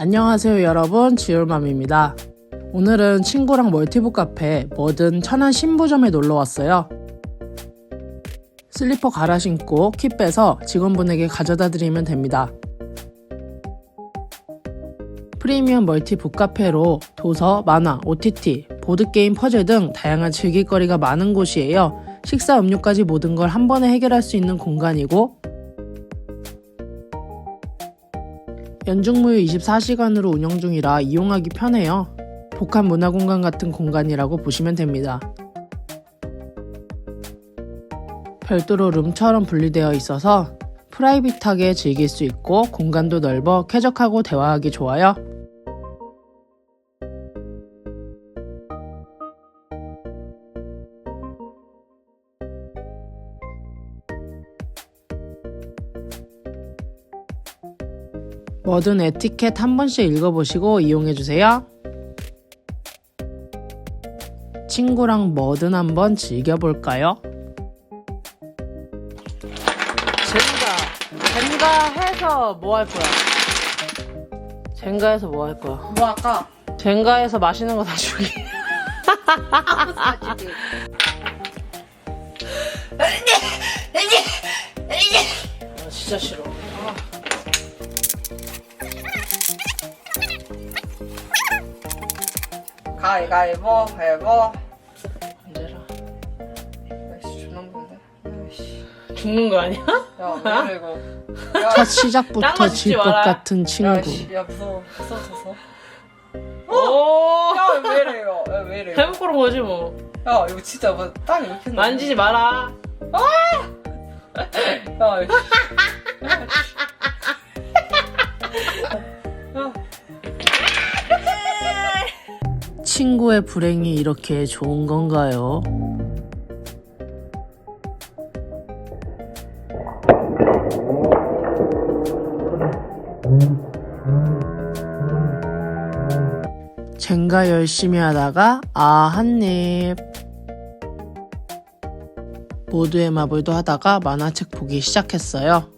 안녕하세요 여러분 지울맘입니다. 오늘은 친구랑 멀티북 카페 뭐든 천안 신부점에 놀러 왔어요. 슬리퍼 갈아 신고 키 빼서 직원분에게 가져다 드리면 됩니다. 프리미엄 멀티 북카페로 도서, 만화, OTT, 보드게임, 퍼즐 등 다양한 즐길거리가 많은 곳이에요. 식사, 음료까지 모든 걸 한 번에 해결할 수 있는 공간이고 연중무휴 24시간으로 운영 중이라 이용하기 편해요. 복합 문화공간 같은 공간이라고 보시면 됩니다. 별도로 룸처럼 분리되어 있어서 프라이빗하게 즐길 수 있고 공간도 넓어 쾌적하고 대화하기 좋아요. 뭐든 에티켓 한 번씩 읽어보시고 이용해주세요. 친구랑 뭐든 한번 즐겨볼까요? 젠가, 젠가 해서 뭐 할 거야? 젠가해서 뭐 할 거야? 뭐 할까? 젠가해서 맛있는 거 사주기. 사주기. 아, 진짜 싫어. 가위가위보 해보. 언제라? 아이씨 존나 무는데. 아이씨. 죽는 거 아니야? 야왜 이래 이거. 첫 시작부터 짱구 치지 질것 마라. 같은 친구. 야씨 야 무서워 무서워져서. 오! 야왜 이래요? 야왜 이래요? 해볼 거는 거지 뭐. 야 이거 진짜 뭐 땅이 왜 이렇게 만지지 마라. 야 이씨. 친구의 불행이 이렇게 좋은 건가요? 젠가 열심히 하다가 아 한입 모두의 마블도 하다가 만화책 보기 시작했어요.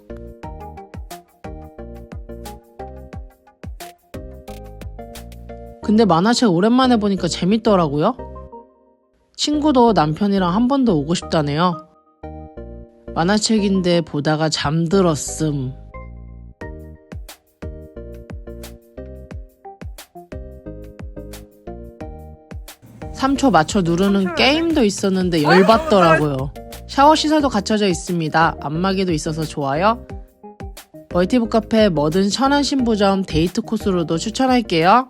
근데 만화책 오랜만에 보니까 재밌더라고요. 친구도 남편이랑 한 번 더 오고 싶다네요. 만화책인데 보다가 잠들었음. 3초 맞춰 누르는 게임도 있었는데 열받더라고요. 샤워 시설도 갖춰져 있습니다. 안마기도 있어서 좋아요. 멀티북 카페 뭐든 천안 신부점 데이트 코스로도 추천할게요.